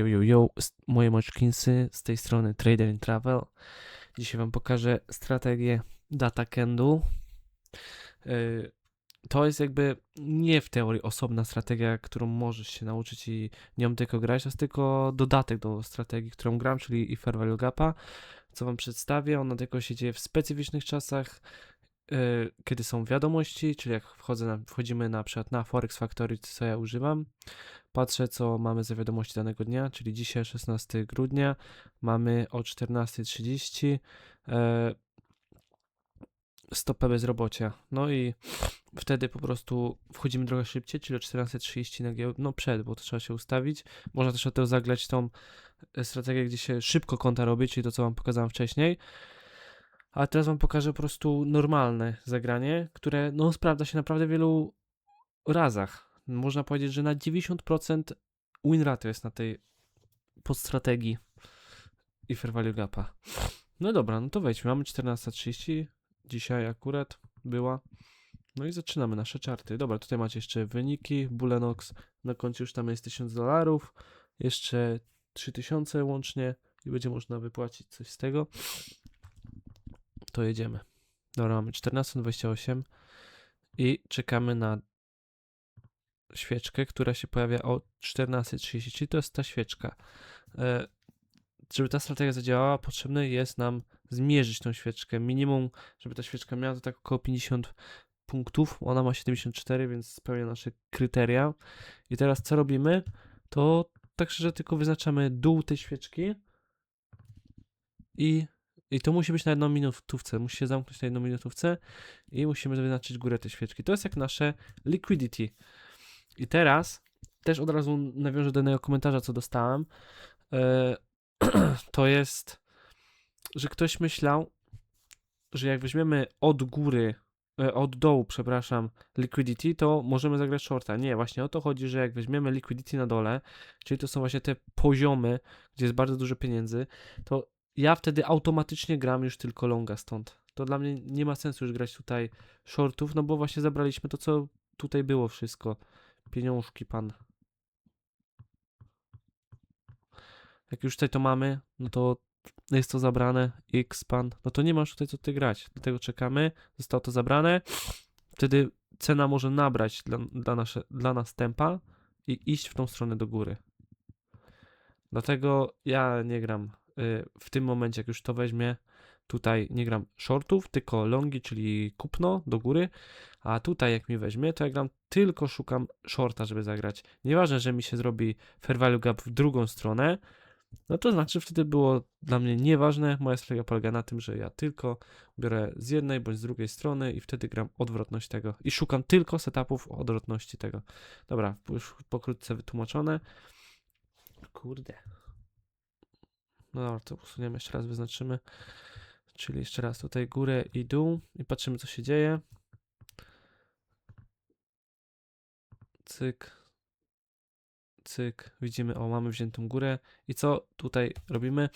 Yo, yo, yo, moje moczkinsy z tej strony Trader in Travel. Dzisiaj Wam pokażę strategię Data Candle. Yy, To jest jakby nie w teorii osobna strategia, którą możesz się nauczyć i nią tylko grać, to jest tylko dodatek do strategii, którą gram, czyli i Fair Value Gapa, co Wam przedstawię. Ona tylko się dzieje w specyficznych czasach, kiedy są wiadomości, czyli jak wchodzę na, wchodzimy na przykład na Forex Factory, co ja używam, patrzę, co mamy za wiadomości danego dnia, czyli dzisiaj 16 grudnia, mamy o 14.30 e, stopę bezrobocia. No i wtedy po prostu wchodzimy trochę szybciej, czyli o 14.30 na giełdę, no przed, bo to trzeba się ustawić. Można też o to zagrać tą e, strategię, gdzie się szybko konta robi, czyli to, co wam pokazałem wcześniej. A teraz wam pokażę po prostu normalne zagranie, które no sprawdza się naprawdę w wielu razach. Można powiedzieć, że na 90% win ratio jest na tej podstrategii i fair value gapa. No dobra, no to wejdźmy. Mamy 14.30. Dzisiaj akurat była. No i zaczynamy nasze czarty. Dobra, tutaj macie jeszcze wyniki. Bulenox na koncie już tam jest 1000 dolarów. Jeszcze 3000 łącznie i będzie można wypłacić coś z tego. To jedziemy. Dobra, mamy 14.28 i czekamy na świeczkę, która się pojawia o 14.30, czyli to jest ta świeczka. E, żeby ta strategia zadziałała, potrzebne jest nam zmierzyć tą świeczkę. Minimum, żeby ta świeczka miała to tak około 50 punktów. Ona ma 74, więc spełnia nasze kryteria. I teraz co robimy? To tak szczerze tylko wyznaczamy dół tej świeczki i, i to musi być na jedną minutówce. Musi się zamknąć na jedną minutówce i musimy wyznaczyć górę tej świeczki. To jest jak nasze liquidity. I teraz też od razu nawiążę do jednego komentarza, co dostałem. E, to jest, że ktoś myślał, że jak weźmiemy od góry, e, od dołu, przepraszam, liquidity, to możemy zagrać shorta. Nie, właśnie o to chodzi, że jak weźmiemy liquidity na dole, czyli to są właśnie te poziomy, gdzie jest bardzo dużo pieniędzy, to ja wtedy automatycznie gram już tylko longa stąd. To dla mnie nie ma sensu już grać tutaj shortów, no bo właśnie zabraliśmy to, co tutaj było wszystko. Pieniążki, pan. Jak już tutaj to mamy, no to jest to zabrane, X pan, no to nie masz tutaj co ty grać. Dlatego czekamy, zostało to zabrane. Wtedy cena może nabrać dla, dla, nasze, dla nas tempa i iść w tą stronę do góry. Dlatego ja nie gram w tym momencie, jak już to weźmie, tutaj nie gram shortów, tylko longi, czyli kupno do góry, a tutaj jak mi weźmie, to ja gram tylko szukam shorta, żeby zagrać. Nieważne, że mi się zrobi fair value gap w drugą stronę, no to znaczy wtedy było dla mnie nieważne. Moja strategia polega na tym, że ja tylko biorę z jednej bądź z drugiej strony i wtedy gram odwrotność tego. I szukam tylko setupów odwrotności tego. Dobra, już pokrótce wytłumaczone. Kurde. No dobra, to usuniemy jeszcze raz, wyznaczymy. Czyli jeszcze raz tutaj górę i dół i patrzymy co się dzieje. Cyk. Cyk. Widzimy, o mamy wziętą górę. I co tutaj robimy?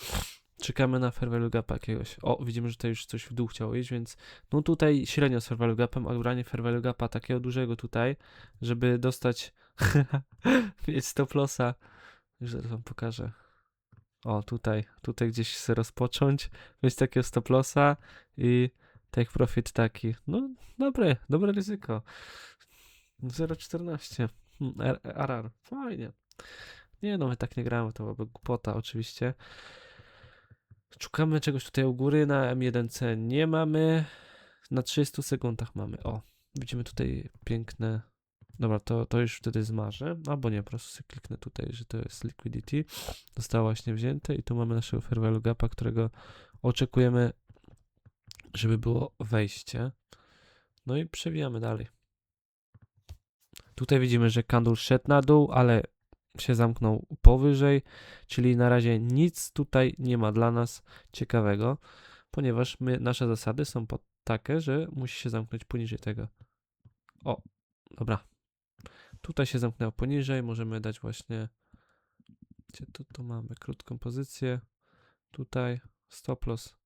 Czekamy na value gapa jakiegoś. O, widzimy, że tutaj już coś w dół chciało iść, więc no tutaj średnio z value gapem, a fair value gapa takiego dużego tutaj, żeby dostać mieć stop lossa. Już zaraz wam pokażę. O, tutaj, tutaj gdzieś chcę rozpocząć, mieć takiego stop lossa i take profit taki. No, dobre, dobre ryzyko. 0,14. Hmm, R- RR, fajnie. Nie no, my tak nie gramy, to byłaby głupota oczywiście. Szukamy czegoś tutaj u góry, na M1C nie mamy. Na 30 sekundach mamy, o. Widzimy tutaj piękne... Dobra, to, to już wtedy zmarzę, albo nie, po prostu kliknę tutaj, że to jest liquidity. Zostało właśnie wzięte i tu mamy naszego value gapa, którego oczekujemy, żeby było wejście. No i przewijamy dalej. Tutaj widzimy, że candle szedł na dół, ale się zamknął powyżej, czyli na razie nic tutaj nie ma dla nas ciekawego, ponieważ my, nasze zasady są pod takie, że musi się zamknąć poniżej tego. O, dobra. Tutaj się zamknęło poniżej, możemy dać właśnie, gdzie tu, tu mamy krótką pozycję, tutaj stop loss,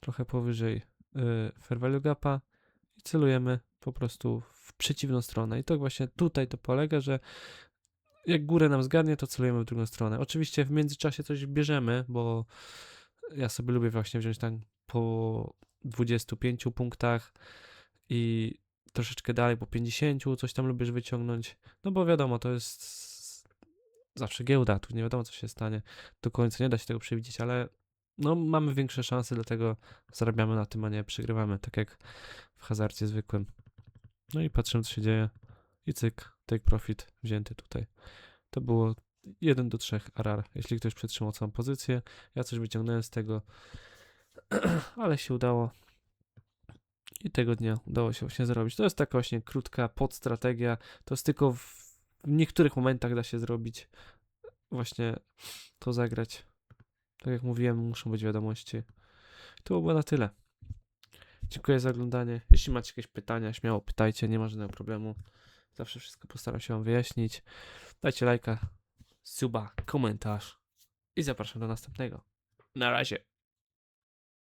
trochę powyżej yy, fair value gapa i celujemy po prostu w przeciwną stronę. I to właśnie tutaj to polega, że jak górę nam zgarnie, to celujemy w drugą stronę. Oczywiście w międzyczasie coś bierzemy, bo ja sobie lubię właśnie wziąć tam po 25 punktach i troszeczkę dalej po 50, coś tam lubisz wyciągnąć. No bo wiadomo, to jest zawsze giełda, tu nie wiadomo co się stanie. Do końca nie da się tego przewidzieć, ale no mamy większe szanse, dlatego zarabiamy na tym, a nie przegrywamy, tak jak w hazardzie zwykłym. No i patrzymy co się dzieje i cyk, take profit wzięty tutaj. To było 1 do 3 arar, jeśli ktoś przetrzymał całą pozycję. Ja coś wyciągnąłem z tego, ale się udało. I tego dnia udało się właśnie zrobić. To jest taka właśnie krótka podstrategia. To jest tylko w, niektórych momentach da się zrobić. Właśnie to zagrać. Tak jak mówiłem, muszą być wiadomości. To było na tyle. Dziękuję za oglądanie. Jeśli macie jakieś pytania, śmiało pytajcie, nie ma żadnego problemu. Zawsze wszystko postaram się Wam wyjaśnić. Dajcie lajka, suba, komentarz i zapraszam do następnego. Na razie.